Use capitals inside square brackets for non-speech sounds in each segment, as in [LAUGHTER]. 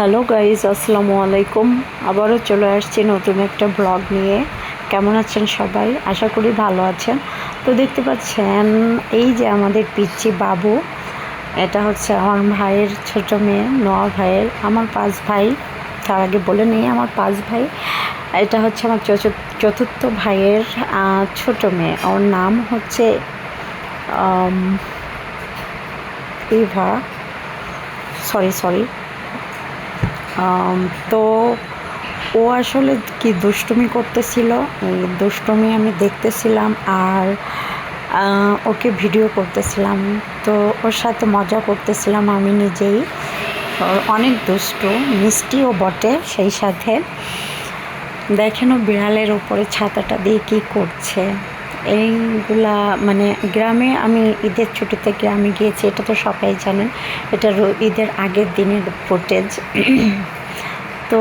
Hello guys আসসালামু আলাইকুম। আবারও চলে আসছি নতুন একটা ব্লগ নিয়ে। কেমন আছেন সবাই? আশা করি ভালো আছেন। তো দেখতে পাচ্ছেন, এই যে আমাদের পিচ্ছি বাবু, এটা হচ্ছে আমার ভাইয়ের ছোট মেয়ে, নোয়া ভাইয়ের, আমার পাঁচ ভাই, তার আগে বলে নেই আমার পাঁচ ভাই। এটা হচ্ছে আমার চতুর্থ ভাইয়ের ছোট মেয়ে। ওর নাম হচ্ছে ইভা। Sorry sorry. তো ও আসলে কি দুষ্টুমি করতেছিল? দুষ্টুমি আমি দেখতেছিলাম আর ওকে ভিডিও করতেছিলাম। তো ওর সাথে মজা করতেছিলাম আমি নিজেই। অনেক দুষ্টু, মিষ্টিও বটে সেই সাথে। দেখেন ও বিড়ালের উপরে ছাতাটা দিয়ে কী করছে। এইগুলা মানে গ্রামে আমি ঈদের ছুটিতে গ্রামে গিয়েছি, এটা তো সবাই জানেন এটা ঈদের আগের দিনের ফুটেজ [CLEARS THROAT] তো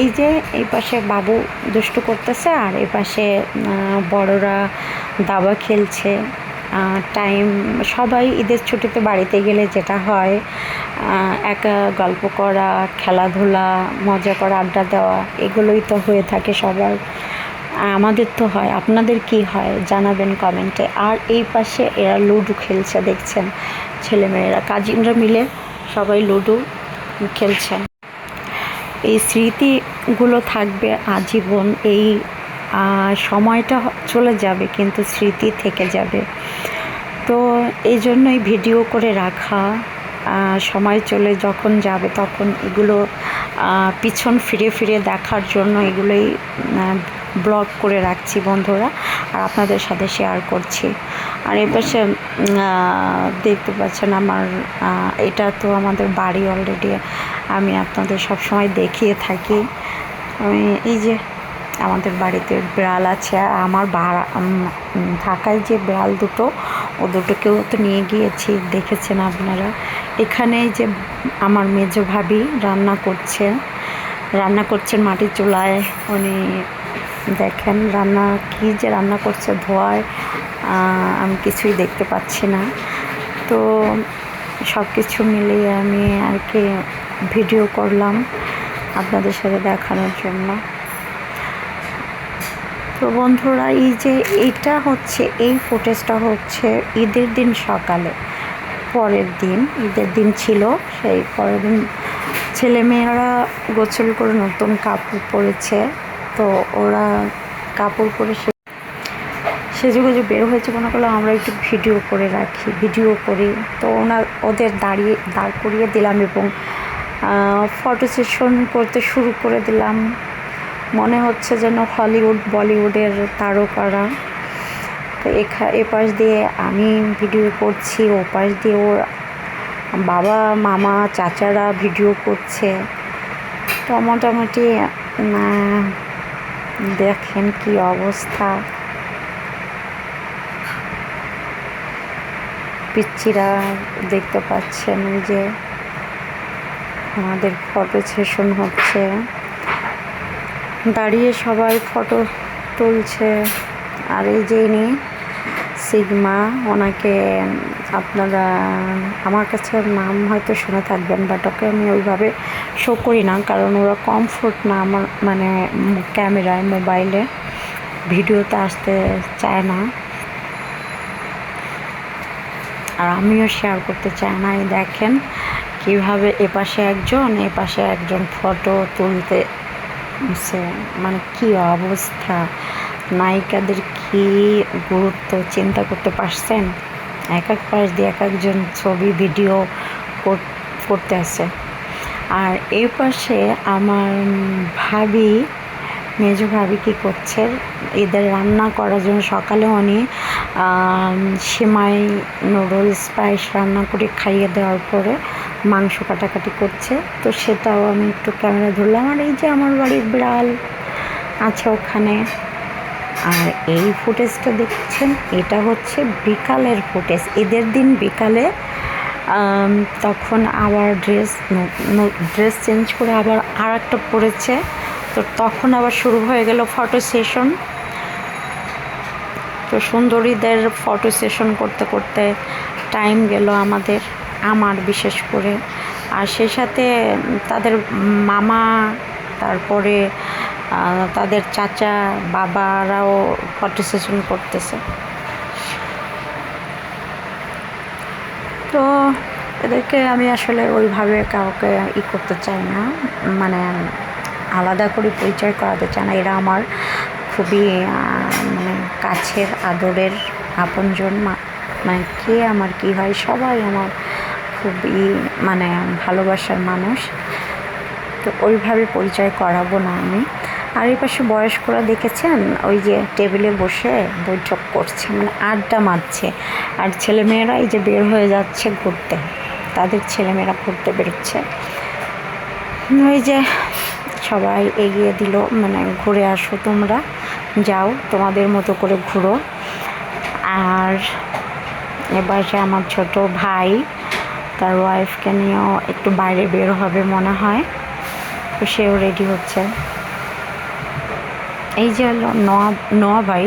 এই যে এই পাশে বাবু দুষ্টু করতেছে, আর এই পাশে বড়রা দাবা খেলছে। টাইম সবাই ঈদের ছুটিতে বাড়িতে গেলে যেটা হয় একা গল্প করা, খেলাধুলা, মজা করা, আড্ডা দেওয়া, এগুলোই তো হয়ে থাকে সবার। আমাদের তো হয়, আপনাদের কি হয় জানাবেন কমেন্টে। আর এই পাশে এরা লুডো খেলছে, দেখছেন ছেলেমেয়েরা। কাজিনরা মিলে সবাই লুডো খেলছে এই স্মৃতিগুলো থাকবে আজীবন, এই সময়টা চলে যাবে কিন্তু স্মৃতি থেকে যাবে। তো এই জন্যই ভিডিও করে রাখা সময় চলে যখন যাবে তখন এগুলো পিছন ফিরে ফিরে দেখার জন্য এগুলোই ব্লগ করে রাখছি বন্ধুরা, আর আপনাদের সাথে শেয়ার করছি। আর এ পাশে দেখতে পাচ্ছেন আমার এটা তো আমাদের বাড়ি অলরেডি আমি আপনাদের সব সময় দেখিয়ে থাকি। আমি, এই যে আমাদের বাড়িতে বিড়াল আছে, আর আমার বাড়া ঢাকায় যে বিড়াল দুটো, ও দুটোকেও তো নিয়ে গিয়েছি, দেখেছেন আপনারা। এখানে যে আমার মেজো ভাবি রান্না করছে, রান্না করছেন মাটির চুলায়, উনি দেখেন রান্না, কী যে রান্না করছে ধোয়ায় আমি কিছুই দেখতে পাচ্ছি না। তো সব কিছু মিলিয়ে আমি আর কি ভিডিও করলাম আপনাদের সাথে দেখানোর জন্য। তো বন্ধুরা, এই যে এইটা হচ্ছে, এই ফুটেজটা হচ্ছে ঈদের দিন সকালে। পরের দিন, ঈদের দিন ছিল, সেই পরের দিন ছেলেমেয়েরা গোসল করে নতুন কাপড় পরেছে। তো ওরা কাপড় পরে সে সেজে গুজে বের হয়েছে মনে করলাম, আমরা একটু ভিডিও করে রাখি, ভিডিও করি। তো ওনার ওদের দাঁড়িয়ে, দাঁড় করিয়ে দিলাম এবং ফটো সেশন করতে শুরু করে দিলাম। মনে হচ্ছে যেন হলিউড, বলিউডের তারকারা। তো এখা এ পাশ দিয়ে আমি ভিডিও করছি ও পাশ দিয়ে ওর বাবা, মামা, চাচারা ভিডিও করছে। তো মোটামুটি দেখেন কি অবস্থা। পিচ্চিরা দেখতে পাচ্ছেন যে আমাদের ফটো সেশন হচ্ছে। দাঁড়িয়ে সবাই ফটো তুলছে। আর এই যে ইনি, সিগমা, ওনাকে, আপনারা, আমার কাছে নাম হয়তো শুনে থাকবেন বাট ওকে আমি ওইভাবে শো করি না, কারণ ওরা কমফোর্ট না আমার মানে ক্যামেরায় মোবাইলে ভিডিওতে আসতে চায় না। আর আমিও শেয়ার করতে চাই না, এই দেখেন কীভাবে এপাশে একজন এপাশে একজন ফটো তুলতে মানে কি অবস্থা? নায়িকাদের কি গুরুত্ব চিন্তা করতে পারছেন? এক এক পাশ দিয়ে এক একজন ছবি ভিডিও করতে আসে। আর এই পাশে আমার ভাবি, মেজো ভাবি কী করছে? এদের রান্না করার জন্য সকালে উনি সিমাই, নুডলস, পায়েস রান্না করে খাইয়ে দেওয়ার পরে মাংস কাটাকাটি করছে। তো সেটাও আমি একটু ক্যামেরা ধরলাম। আর এই যে আমার বাড়ির বিড়াল আছে ওখানে। আর এই ফুটেজটা দেখছেন? এটা হচ্ছে বিকালের ফুটেজ ঈদের দিন বিকালে তখন আবার ড্রেস ড্রেস চেঞ্জ করে আবার আর একটা পরেছে। তো তখন আবার শুরু হয়ে গেল ফটো সেশন তো সুন্দরীদের ফটো সেশন করতে করতে টাইম গেল আমাদের, আমার বিশেষ করে। আর সেই সাথে তাদের মামা, তারপরে তাদের চাচা, বাবারাও ফটো সেশন করতেছে তো এদেরকে আমি আসলে ওইভাবে কাউকে ই করতে চাই না। মানে আলাদা করে পরিচয় করাতে চাই না। এরা আমার খুবই মানে কাছের, আদরের আপনজন মানে কে আমার কি হয় সবাই আমার খুবই মানে ভালোবাসার মানুষ। তো ওইভাবে পরিচয় করাবো না আমি। আর এই পাশে বয়স্করা দেখেছেন? ওই যে টেবিলে বসে বৈঠক করছে মানে আড্ডা মারছে। আর ছেলেমেয়েরা এই যে বের হয়ে যাচ্ছে ঘুরতে। তাদের ছেলেমেয়েরা ঘুরতে বেরোচ্ছে। ওই যে সবাই এগিয়ে দিল মানে ঘুরে আসো তোমরা, যাও, তোমাদের মতো করে ঘুরো। আর এবার যে আমার ছোট ভাই, তার ওয়াইফকে নিয়েও একটু বাইরে বের হবে মনে হয়, তো সেও রেডি হচ্ছে। এই যে হলো নোয়া নোয়া ভাই,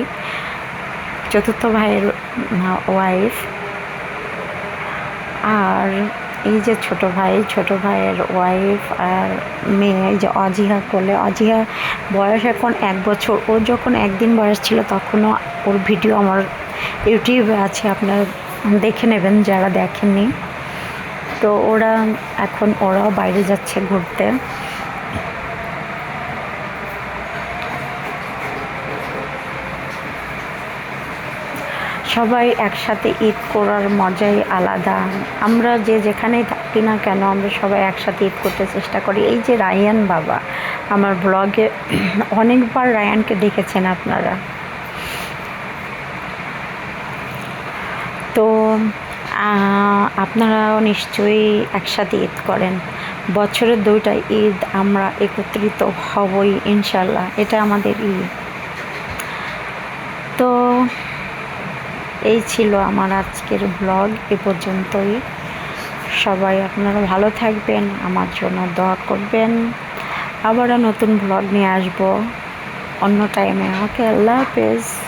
চতুর্থ ভাইয়ের ওয়াইফ আর এই যে ছোট ভাই, ছোট ভাইয়ের ওয়াইফ আর মেয়ে, এই যে অজিহা কোলে। অজিহা বয়স এখন এক বছর। ও যখন একদিন বয়স ছিল তখনও ওর ভিডিও আমার ইউটিউবে আছে, আপনার দেখে নেবেন যারা দেখেননি। তো ওরা এখন, ওরাও বাইরে যাচ্ছে ঘুরতে। সবাই একসাথে ঈদ করার মজাই আলাদা। আমরা যে যেখানেই থাকি না কেন, আমরা সবাই একসাথে ঈদ করতে চেষ্টা করি। এই যে রায়ান বাবা, আমার ব্লগে [CLEARS THROAT] অনেকবার রায়ানকে দেখেছেন আপনারা। তো আপনারাও নিশ্চয়ই একসাথে ঈদ করেন। বছরের দুইটা ঈদ আমরা একত্রিত হবই, ইনশাল্লাহ। এটা আমাদের ঈদ তো এই ছিল আমার আজকের ব্লগ এ পর্যন্তই। সবাই আপনারা ভালো থাকবেন, আমার জন্য দোয়া করবেন। আবারও নতুন ব্লগ নিয়ে আসব, অন্য টাইমে ওকে, আল্লাহ হাফেজ।